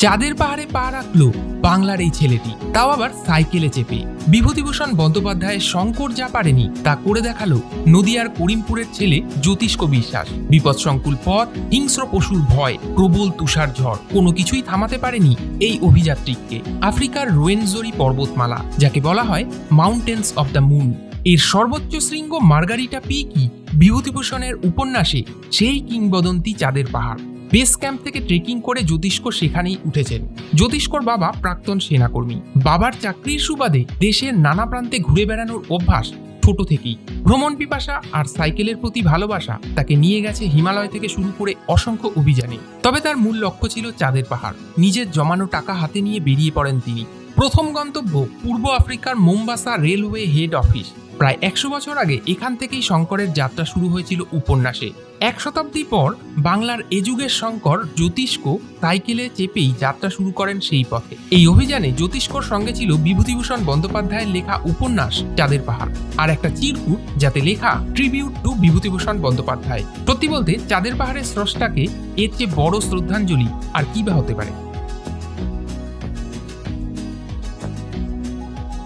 চাঁদের পাহাড়ে পা রাখল বাংলার এই ছেলেটি। তাও আবার সাইকেলে চেপে। বিভূতিভূষণ বন্দ্যোপাধ্যায়ের শঙ্কর যা পারেনি তা করে দেখাল নদিয়ার করিমপুরের ছেলে জ্যোতিষ্ক বিশ্বাস। বিপদসংকুল পথ হিংস্র পশুর ভয়, প্রবল তুষার ঝড়, কোনো কিছুই থামাতে পারেনি এই অভিযাত্রীকে আফ্রিকার রোয়েনজোরি পর্বতমালা, যাকে বলা হয় মাউন্টেন্স অব দ্য মুন এর সর্বোচ্চ শৃঙ্গ মার্গারিটা পিকই বিভূতিভূষণের উপন্যাসে সেই কিংবদন্তি চাঁদের পাহাড়। বেস ক্যাম্প থেকে ট্রেকিং করে জ্যোতিষ্ক সেখানেই উঠেছেন। জ্যোতিষ্কর বাবা প্রাক্তন সেনাকর্মী। বাবার চাকরির সুবাদে দেশের নানা প্রান্তে ঘুরে বেড়ানোর অভ্যাস ছোট থেকেই। ভ্রমণ পিপাসা আর সাইকেলের প্রতি ভালোবাসা তাকে নিয়ে গেছে হিমালয় থেকে শুরু করে অসংখ্য অভিযানে। তবে তার মূল লক্ষ্য ছিল চাঁদের পাহাড়। নিজের জমানো টাকা হাতে নিয়ে বেরিয়ে পড়েন তিনি। প্রথম গন্তব্য পূর্ব আফ্রিকার মোম্বাসা রেলওয়ে হেড অফিস। প্রায় একশো বছর আগে এখান থেকেই শঙ্করের যাত্রা শুরু হয়েছিল উপন্যাসে। এক শতাব্দী পর বাংলার এ যুগের শঙ্কর জ্যোতিষ্ক সাইকেলে চেপেই যাত্রা শুরু করেন সেই পথে। এই অভিযানে জ্যোতিষ্কর সঙ্গে ছিল বিভূতিভূষণ বন্দ্যোপাধ্যায়ের লেখা উপন্যাস চাঁদের পাহাড় আর একটা চিরকুট যাতে লেখা ট্রিবিউট টু বিভূতিভূষণ বন্দ্যোপাধ্যায়। সত্যি বলতে চাঁদের পাহাড়ের স্রষ্টাকে এর চেয়ে বড় শ্রদ্ধাঞ্জলি আর কি বা হতে পারে?